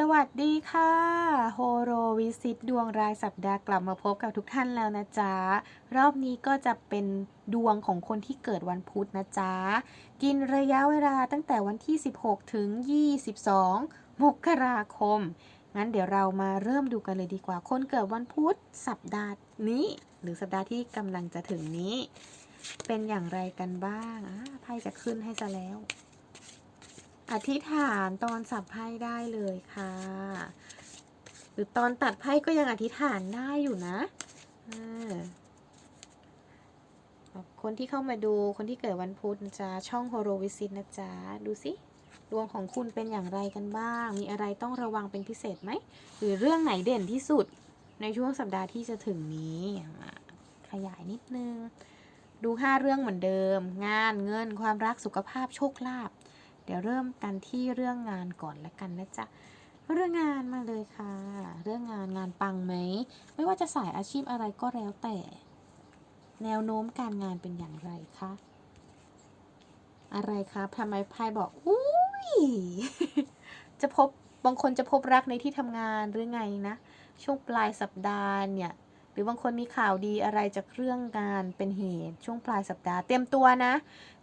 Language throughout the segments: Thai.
สวัสดีค่ะโฮโรวิซิตดวงรายสัปดาห์กลับมาพบกับทุกท่านแล้วนะจ๊ะ รอบนี้ก็จะเป็นดวงของคนที่เกิดวันพุธนะจ๊ะ กินระยะเวลาตั้งแต่วันที่ 16 ถึง 22 มกราคม งั้นเดี๋ยวเรามาเริ่มดูกันเลยดีกว่า คนเกิดวันพุธสัปดาห์นี้ หรือสัปดาห์ที่กำลังจะถึงนี้ เป็นอย่างไรกันบ้างอ่าไพ่จะขึ้นให้ซะแล้ว อธิษฐานตอนสับไพ่ได้เลยค่ะ หรือตอนตัดไพ่ก็ยังอธิษฐานได้อยู่นะคนที่เข้ามาดูคนที่เกิดวันพุธจ๊ะช่องโฮโรวิซิตนะจ๊ะดูสิดวงของคุณเป็นอย่างไรกันบ้าง มีอะไรต้องระวังเป็นพิเศษไหม หรือเรื่องไหนเด่นที่สุดในช่วงสัปดาห์ที่จะถึงนี้ ขยายนิดนึง ดูห้าเรื่องเหมือนเดิม งานเงินความรักสุขภาพโชคลาภ เดี๋ยวเริ่มกันที่เรื่องงานก่อนละกันนะจ๊ะ เรื่องงานมาเลยค่ะ เรื่องงานงานปังไหม ไม่ว่าจะสายอาชีพอะไรก็แล้วแต่ แนวโน้มการงานเป็นอย่างไรคะ อะไรครับทำไมไพ่บอก อุ้ย จะพบบางคนจะพบรักในที่ทำงานหรือไงนะ ช่วงปลายสัปดาห์เนี่ยหรือบางคนมีข่าวดีอะไรจากเรื่องงานเป็นเหตุ ช่วงปลายสัปดาห์เตรียมตัวนะ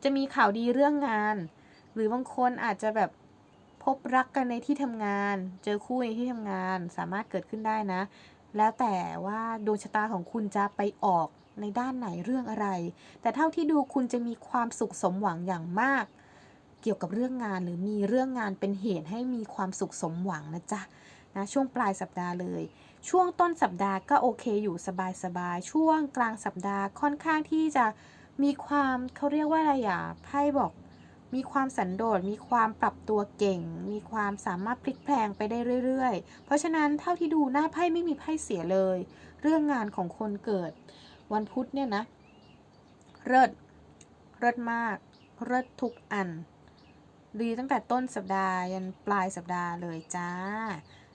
จะมีข่าวดีเรื่องงาน หรือบางคนอาจจะแบบพบรักกันในที่ทำงาน เจอคู่ในที่ทำงานสามารถเกิดขึ้นได้นะ แล้วแต่ว่าดวงชะตาของคุณจะไปออกในด้านไหนเรื่องอะไร แต่เท่าที่ดูคุณจะมีความสุขสมหวังอย่างมาก เกี่ยวกับเรื่องงานหรือมีเรื่องงานเป็นเหตุให้มีความสุขสมหวังนะจ๊ะนะช่วงปลายสัปดาห์เลย ช่วงต้นสัปดาห์ก็โอเคอยู่สบายๆช่วงกลางสัปดาห์ค่อนข้างที่จะมีความเขาเรียกว่าอะไรอะไพ่บอก มีความสันโดษ มีความปรับตัวเก่ง มีความสามารถพลิกแพลงไปได้เรื่อยๆ เพราะฉะนั้นเท่าที่ดูหน้าไพ่ไม่มีไพ่เสียเลย เรื่องงานของคนเกิด วันพุธเนี่ยนะเลิศเลิศมากเลิศทุกอัน ดีตั้งแต่ต้นสัปดาห์ยันปลายสัปดาห์เลยจ้า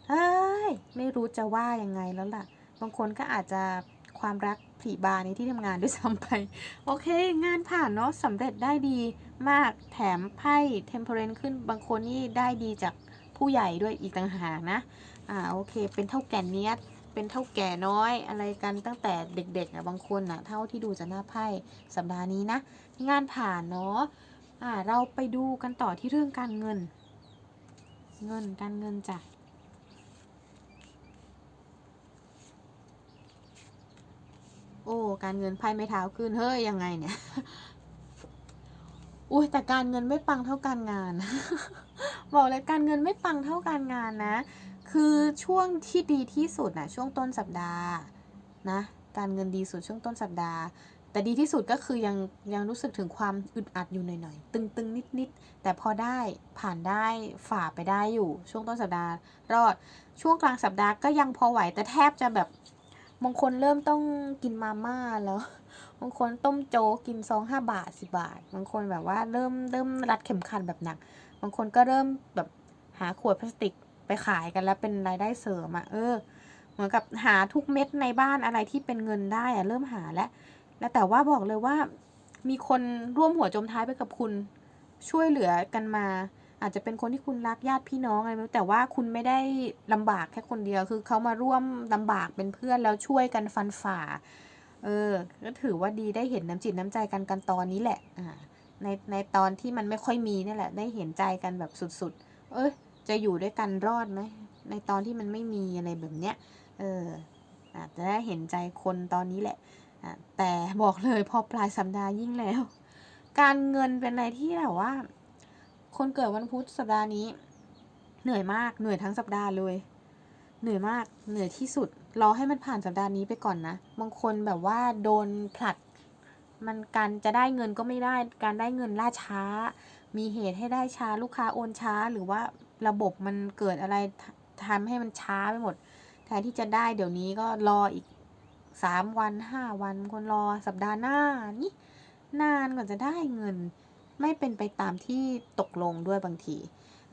เฮ้ยไม่รู้จะว่ายังไงแล้วล่ะ บางคนก็อาจจะ ความรักผีบาในที่ทำงานด้วยซ้ำไป โอเค งานผ่านเนาะสำเร็จได้ดีมากแถมไพ่เทมเพลนขึ้นบางคนนี่ได้ดีจากผู้ใหญ่ด้วยอีกต่างหากนะ อ่าโอเค เป็นเท่าแก่เนี้ยเป็นเท่าแก่น้อยอะไรกันตั้งแต่เด็กๆอะบางคนอะเท่าที่ดูจากหน้าไพ่สัปดาห์นี้นะ งานผ่านเนาะอ่าเราไปดูกันต่อที่เรื่องการเงิน เงินการเงินจ้ะ โอ้ การเงินไพ่ไม่เท้าขึ้น เฮ้ย ยังไงเนี่ย อุ้ยแต่การเงินไม่ปังเท่าการงาน บอกเลยการเงินไม่ปังเท่าการงานนะ คือช่วงที่ดีที่สุดนะช่วงต้นสัปดาห์นะ การเงินดีสุดช่วงต้นสัปดาห์ แต่ดีที่สุดก็คือยังยังรู้สึกถึงความอึดอัดอยู่หน่อยๆ ตึงๆนิดๆ แต่พอได้ผ่านได้ฝ่าไปได้อยู่ ช่วงต้นสัปดาห์ รอด ช่วงกลางสัปดาห์ก็ยังพอไหวแต่แทบจะแบบ บางคนเริ่มต้องกินมาม่าแล้วบางคนต้มโจ๊กกินซองห้าบาทสิบาท บางคนแบบว่าเริ่มเริ่มรัดเข็มขัดแบบหนัก บางคนก็เริ่มแบบหาขวดพลาสติกไปขายกันแล้วเป็นรายได้เสริมอะเออ เหมือนกับหาทุกเม็ดในบ้านอะไรที่เป็นเงินได้อะเริ่มหาแล้วแล้วแต่ว่าบอกเลยว่ามีคนร่วมหัวจมท้ายไปกับคุณช่วยเหลือกันมา อาจจะเป็นคนที่คุณรักญาติพี่น้องอะไรไม่รู้แต่ว่าคุณไม่ได้ลำบากแค่คนเดียว คือเขามาร่วมลำบากเป็นเพื่อนแล้วช่วยกันฟันฝ่า เออ ก็ถือว่าดีได้เห็นน้ำจิตน้ำใจกันกันตอนนี้แหละ อ่า ในในตอนที่มันไม่ค่อยมีนี่แหละ ได้เห็นใจกันแบบสุดๆ เอ้ย จะอยู่ด้วยกันรอดไหม ในตอนที่มันไม่มีอะไรแบบเนี้ย เอออาจจะได้เห็นใจคนตอนนี้แหละ อะแต่บอกเลยพอปลายสัปดาห์ยิ่งแล้ว การเงินเป็นอะไรที่แบบว่า คนเกิดวันพุธสัปดาห์นี้ เหนื่อยมากเหนื่อยทั้งสัปดาห์เลย เหนื่อยมากเหนื่อยที่สุดรอให้มันผ่านสัปดาห์นี้ไปก่อนนะบางคนแบบว่าโดนผลัด มันการจะได้เงินก็ไม่ได้ การได้เงินล่าช้า มีเหตุให้ได้ช้าลูกค้าโอนช้า หรือว่าระบบมันเกิดอะไรทำให้มันช้าไปหมดแทนที่จะได้เดี๋ยวนี้ก็รออีกสามวันห้าวันคนรอสัปดาห์หน้านี่นานกว่าจะได้เงิน ไม่เป็นไปตามที่ตกลงด้วยบางที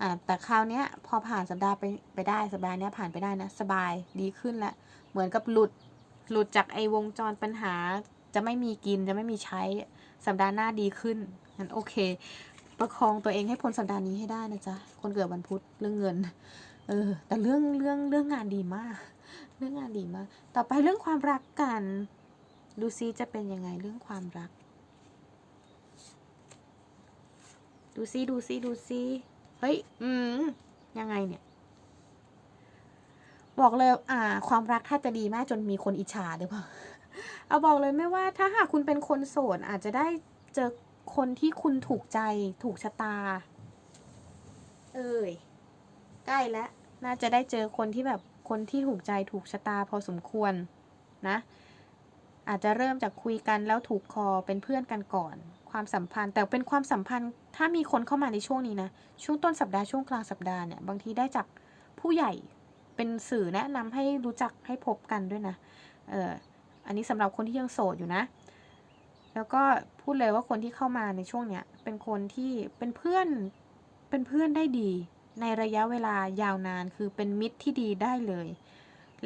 อ่าแต่คราวเนี้ยพอผ่านสัปดาห์ไปไปได้สัปดาห์เนี้ยผ่านไปได้นะสบายดีขึ้นแล้วเหมือนกับหลุดหลุดจากไอ้วงจรปัญหา จะไม่มีกินจะไม่มีใช้สัปดาห์หน้าดีขึ้นงั้นโอเค ประคองตัวเองให้พ้นสัปดาห์นี้ให้ได้นะจ๊ะคนเกิดวันพุธเรื่องเงินเออแต่เรื่องเรื่องเรื่องงานดีมาก เรื่องงานดีมาก ต่อไปเรื่องความรักกัน ดูซิจะเป็นยังไงเรื่องความรัก ดูซิดูซิดูซิเฮ้ย อืม ยังไงเนี่ย บอกเลย อ่า ความรักถ้าจะดีมากจนมีคนอิจฉาหรือเปล่า เอาบอกเลยไม่ว่าถ้าหากคุณเป็นคนโสดอาจจะได้เจอคนที่คุณถูกใจถูกชะตา เอ้ย ใกล้แล้ว น่าจะได้เจอคนที่แบบคนที่ถูกใจถูกชะตาพอสมควรนะ อาจจะเริ่มจากคุยกันแล้วถูกคอเป็นเพื่อนกันก่อน ความสัมพันธ์ แต่เป็นความสัมพันธ์ ถ้ามีคนเข้ามาในช่วงนี้นะ ช่วงต้นสัปดาห์ช่วงกลางสัปดาห์เนี่ย บางทีได้จากผู้ใหญ่เป็นสื่อแนะนำให้รู้จักให้พบกันด้วยนะ เอออันนี้สำหรับคนที่ยังโสดอยู่นะ แล้วก็พูดเลยว่าคนที่เข้ามาในช่วงเนี้ยเป็นคนที่เป็นเพื่อนเป็นเพื่อนได้ดี ในระยะเวลายาวนานคือเป็นมิตรที่ดีได้เลย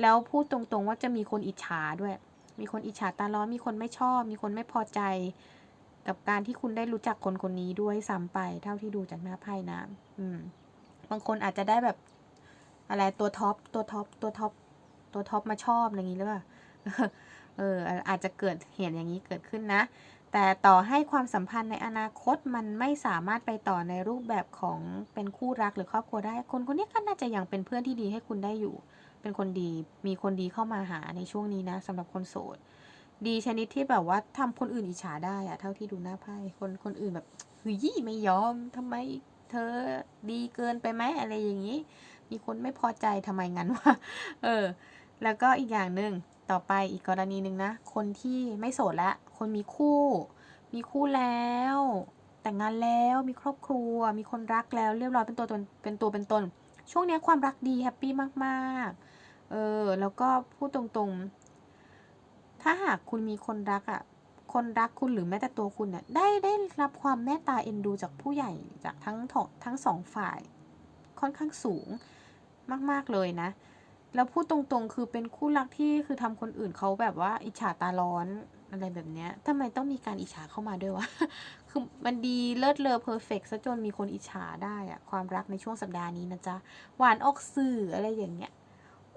แล้วพูดตรงๆว่าจะมีคนอิจฉาด้วย มีคนอิจฉาตาร้อนมีคนไม่ชอบ มีคนไม่พอใจ กับการที่คุณได้รู้จักคนคนนี้ด้วยซ้ำไป เท่าที่ดูจากหน้าไพ่นะอืม บางคนอาจจะได้แบบ อะไรตัวท็อปตัวท็อปตัวท็อปตัวท็อปมาชอบอะไรอย่างนี้หรือเปล่าเอออาจจะเกิดเหตุอย่างนี้เกิดขึ้นนะ แต่ต่อให้ความสัมพันธ์ในอนาคตมันไม่สามารถไปต่อในรูปแบบของเป็นคู่รักหรือครอบครัวได้ คนคนนี้ก็น่าจะยังเป็นเพื่อนที่ดีให้คุณได้อยู่ เป็นคนดีมีคนดีเข้ามาหาในช่วงนี้นะสำหรับคนโสด ดีชนิดที่แบบว่าทำคนอื่นอิจฉาได้อะเท่าที่ดูหน้าไพ่คนคนอื่นแบบเฮ้ยไม่ยอมทำไมเธอดีเกินไปไหมอะไรอย่างนี้ มีคนไม่พอใจทำไมงั้นวะเออ แล้วก็อีกอย่างหนึ่งต่อไปอีกกรณีหนึ่งนะ คนที่ไม่โสดละ คนมีคู่ มีคู่แล้ว แต่งงานแล้วมีครอบครัว มีคนรักแล้วเรียบร้อยเป็นตัวตนเป็นตัวเป็นตน ช่วงนี้ความรักดีแฮปปี้มากๆ เออ แล้วก็พูดตรงๆ ถ้าหากคุณมีคนรักอะ่ะ คนรักคุณหรือแม้แต่ตัวคุณเนี่ยได้ได้รับความเมตตาเอ็นดูจากผู้ใหญ่จากทั้งทั้งสองฝ่าย ค่อนข้างสูงมาก ๆ เลยนะ แล้วพูดตรงๆ คือเป็นคู่รักที่คือทำคนอื่นเขาแบบว่าอิจฉาตาร้อนอะไรแบบเนี้ยทำไมต้องมีการอิจฉาเข้ามาด้วยวะ คือมันดีเลิศเลอเพอร์เฟกซะจนมีคนอิจฉาได้อะความรักในช่วงสัปดาห์นี้นะจ๊ะ หวานออกสื่ออะไรอย่างเงี้ย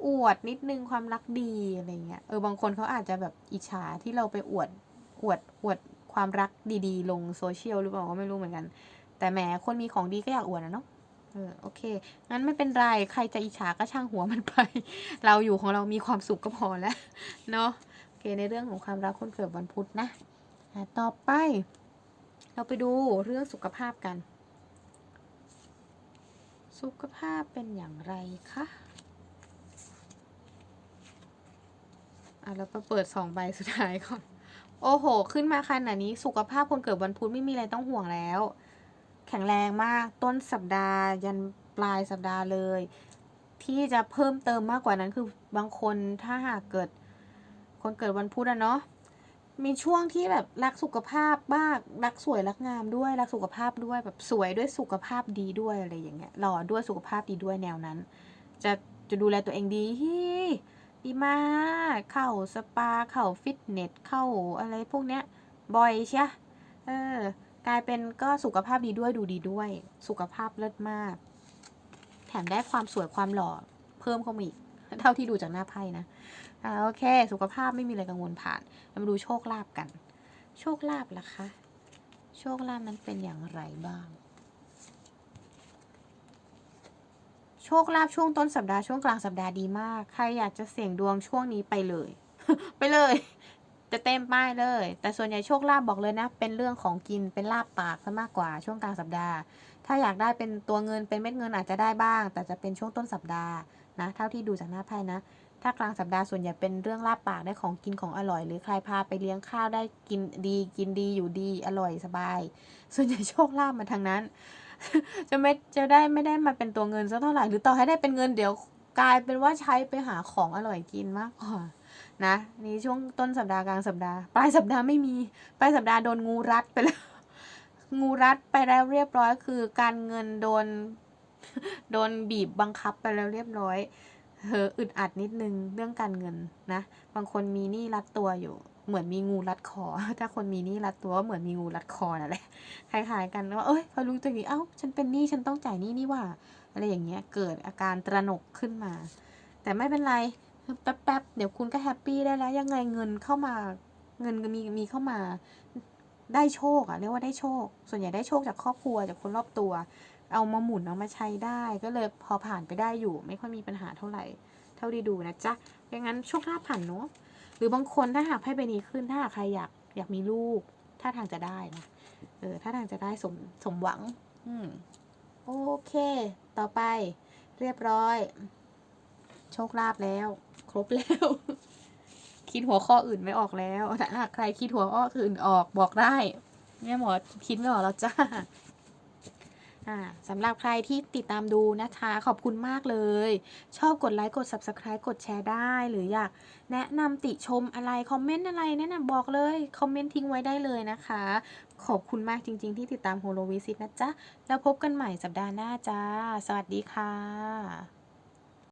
อวดนิดนึงความรักดีอะไรเงี้ยเออบางคนเขาอาจจะแบบอิจฉาที่เราไปอวดอวดอวดความรักดีๆ ลงโซเชียลหรือเปล่าก็ไม่รู้เหมือนกัน แต่แหมคนมีของดีก็อยากอวดนะเนาะเออโอเค งั้นไม่เป็นไร ใครจะอิจฉาก็ช่างหัวมันไป เราอยู่ของเรามีความสุขก็พอแล้ว เนาะโอเค ในเรื่องของความรักคนเกิดวันพุธนะอะต่อไป เราไปดูเรื่องสุขภาพกัน สุขภาพเป็นอย่างไรคะ อะเราไปเปิดสองใบสุดท้ายก่อน โอ้โห ขึ้นมาขนาดนี้สุขภาพคนเกิดวันพุธไม่มีอะไรต้องห่วงแล้ว แข็งแรงมากต้นสัปดาห์ ยันปลายสัปดาห์เลย ที่จะเพิ่มเติมมากกว่านั้นคือบางคนถ้าหากเกิด คนเกิดวันพุธอะเนาะมีช่วงที่แบบรักสุขภาพบ้างรักสวยรักงามด้วยรักสุขภาพด้วยแบบสวยด้วยสุขภาพดีด้วยอะไรอย่างเงี้ยหล่อด้วยสุขภาพดีด้วยแนวนั้น จะจะดูแลตัวเองดี ดีมากเข้าสปาเข้าฟิตเนสเข้าอะไรพวกเนี้ยบ่อยเชียเออกลายเป็นก็สุขภาพดีด้วยดูดีด้วย สุขภาพเลิศมาก แถมได้ความสวยความหล่อเพิ่มเข้ามาอีกเท่าที่ดูจากหน้าไพ่นะอโอเค สุขภาพไม่มีอะไรกังวลผ่านเรามาดูโชคลาภกัน โชคลาภล่ะคะ โชคลาภนั้นเป็นอย่างไรบ้าง โชคลาภช่วงต้นสัปดาห์ช่วงกลางสัปดาห์ดีมาก ใครอยากจะเสี่ยงดวงช่วงนี้ไปเลย ไปเลย จะเต็มป้ายเลย แต่ส่วนใหญ่โชคลาภบอกเลยนะ เป็นเรื่องของกินเป็นลาบปากซะมากกว่าช่วงกลางสัปดาห์ ถ้าอยากได้เป็นตัวเงินเป็นเม็ดเงินอาจจะได้บ้าง แต่จะเป็นช่วงต้นสัปดาห์นะ เท่าที่ดูจากหน้าไพ่นะ ถ้ากลางสัปดาห์ส่วนใหญ่เป็นเรื่องลาบปากได้ของกินของอร่อย หรือใครพาไปเลี้ยงข้าวได้กินดี กินดีอยู่ดีอร่อยสบาย ส่วนใหญ่โชคลาภมาทางนั้น จะไม่จะได้ไม่ได้มาเป็นตัวเงินสักเท่าไหร่หรือต่อให้ได้เป็นเงินเดี๋ยวกลายเป็นว่าใช้ไปหาของอร่อยกินมากกว่านะนี่ช่วงต้นสัปดาห์กลางสัปดาห์ปลายสัปดาห์ไม่มีปลายสัปดาห์โดนงูรัดไปแล้ว งูรัดไปแล้วเรียบร้อย คือการเงินโดน โดนบีบบังคับไปแล้วเรียบร้อยเฮออึดอัดนิดนึงเรื่องการเงินนะ บางคนมีหนี้รัดตัวอยู่ เหมือนมีงูรัดคอ ถ้าคนมีหนี้รัดตัวก็เหมือนมีงูรัดคอนั่นแหละคล้ายๆกันว่าเอ้ยพอรู้ตัวนี้เอ้าฉันเป็นหนี้ฉันต้องจ่ายหนี้นี่ว่า อะไรอย่างเงี้ยเกิดอาการตระหนกขึ้นมา แต่ไม่เป็นไรแป๊บๆเดี๋ยวคุณก็แฮปปี้ได้แล้วยังไงเงินเข้ามาเงินมีมีเข้ามาได้โชคอะเรียกว่าได้โชค ส่วนใหญ่ได้โชคจากครอบครัวจากคนรอบตัว เอามาหมุนเอามาใช้ได้ ก็เลยพอผ่านไปได้อยู่ ไม่ค่อยมีปัญหาเท่าไหร่ เท่าที่ดูนะจ๊ะย่างนั้นโชคลาภผ่านเนาะ รือบางคนถ้าหากไพ่ใบนี้ขึ้น ถ้าหากใครอยากอยากมีลูก ถ้าทางจะได้นะ เออ ถ้าทางจะได้สมสมหวัง อืม โอเค ต่อไป เรียบร้อย โชคลาภแล้ว ครบแล้ว คิดหัวข้ออื่นไม่ออกแล้วถ้าหากใครคิดหัวข้ออื่นออกบอกได้แม่หมอคิดไม่ออกแล้วจ้าอ่า สำหรับใครที่ติดตามดูนะคะ ขอบคุณมากเลย ชอบกดไลค์กด subscribe กดแชร์ได้ หรืออยากแนะนำติชมอะไร คอมเมนต์อะไรแนะนำบอกเลย คอมเมนต์ทิ้งไว้ได้เลยนะคะ ขอบคุณมากจริง ๆ ที่ติดตามโฮโลวิซิตนะจ๊ะ แล้วพบกันใหม่สัปดาห์หน้าจ้า สวัสดีค่ะ